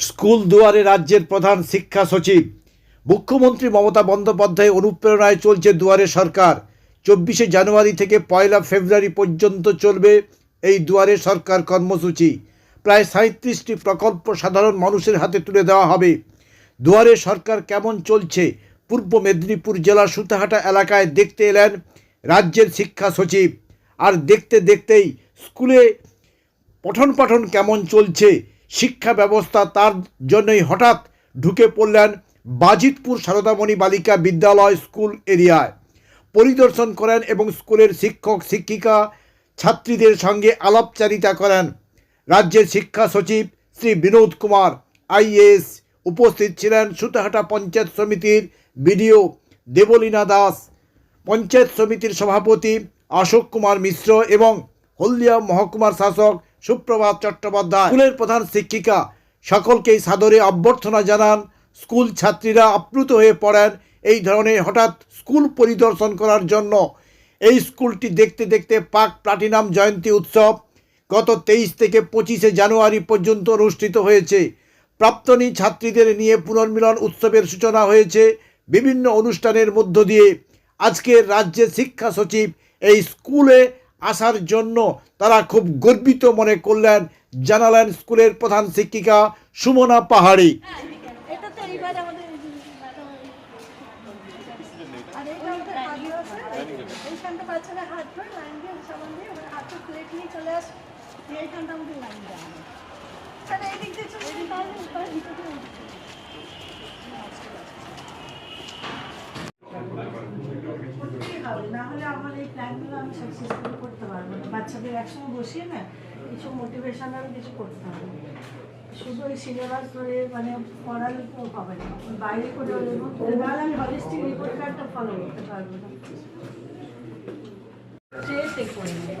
School দুয়ারে রাজ্যের প্রধান শিক্ষা সচিব। মুখ্যমন্ত্রী মমতা বন্দ্যোপাধ্যায় অনুপ্রেরণায় চলছে দুয়ারে সরকার। চব্বিশে জানুয়ারি থেকে পয়লা ফেব্রুয়ারি পর্যন্ত চলবে এই দুয়ারে সরকার কর্মসূচি। প্রায় সাঁত্রিশটি প্রকল্প সাধারণ মানুষের হাতে তুলে দেওয়া হবে। দুয়ারে সরকার কেমন চলছে? পূর্ব মেদিনীপুর জেলার সুতাহাটা এলাকায় দেখতে এলেন রাজ্যের শিক্ষা সচিব। আর দেখতে দেখতেই স্কুলে পঠন পাঠন কেমন চলছে? শিক্ষা ব্যবস্থা তার জন্যই হঠাৎ ঢুকে পড়লেন বাজিতপুর সারদামণি বালিকা বিদ্যালয় স্কুল এরিয়ায়। পরিদর্শন করেন এবং স্কুলের শিক্ষক, শিক্ষিকা, ছাত্রীদের সঙ্গে আলাপচারিতা করেন। রাজ্যের শিক্ষা সচিব শ্রী বিনোদ কুমার আইএস উপস্থিত ছিলেন সুতাহাটা পঞ্চায়েত সমিতির বিডিও দেবলীনা দাস, পঞ্চায়েত সমিতির সভাপতি অশোক কুমার মিশ্র এবং হলদিয়া মহকুমার শাসক সুপ্রভাত চট্টোপাধ্যায়। স্কুলের প্রধান শিক্ষিকা, সকলকেই সাদরে অভ্যর্থনা জানান, স্কুল ছাত্রীরা আপ্লুত হয়ে পড়েন এই ধরনের হঠাৎ স্কুল পরিদর্শন করার জন্য। এই স্কুলটি দেখতে দেখতে পাক প্লাটিনাম জয়ন্তী উৎসব গত তেইশ থেকে পঁচিশে জানুয়ারি পর্যন্ত অনুষ্ঠিত হয়েছে। প্রাক্তনী ছাত্রীদের নিয়ে পুনর্মিলন উৎসবের সূচনা হয়েছে বিভিন্ন অনুষ্ঠানের মধ্য দিয়ে। আজকে রাজ্যের শিক্ষা সচিব এই স্কুলে আসার জন্য তারা খুব গর্বিত মনে করলেন, জানালেন স্কুলের প্রধান শিক্ষিকা সুমনা পাহাড়ি। না হলে আমার এই প্ল্যানগুলো আমি বাচ্চাদের একসঙ্গে বসিয়ে না কিছু মোটিভেশনাল কিছু করতে হবে। শুধু ওই সিলেবাস ধরে মানে পড়ালে তো হবে না। বাইরে করে হলে নাহলে আমি হলিস্টিক রিপোর্ট কার্ডটা ফলো করতে পারব না। মানে ট্রেসে করে নেব।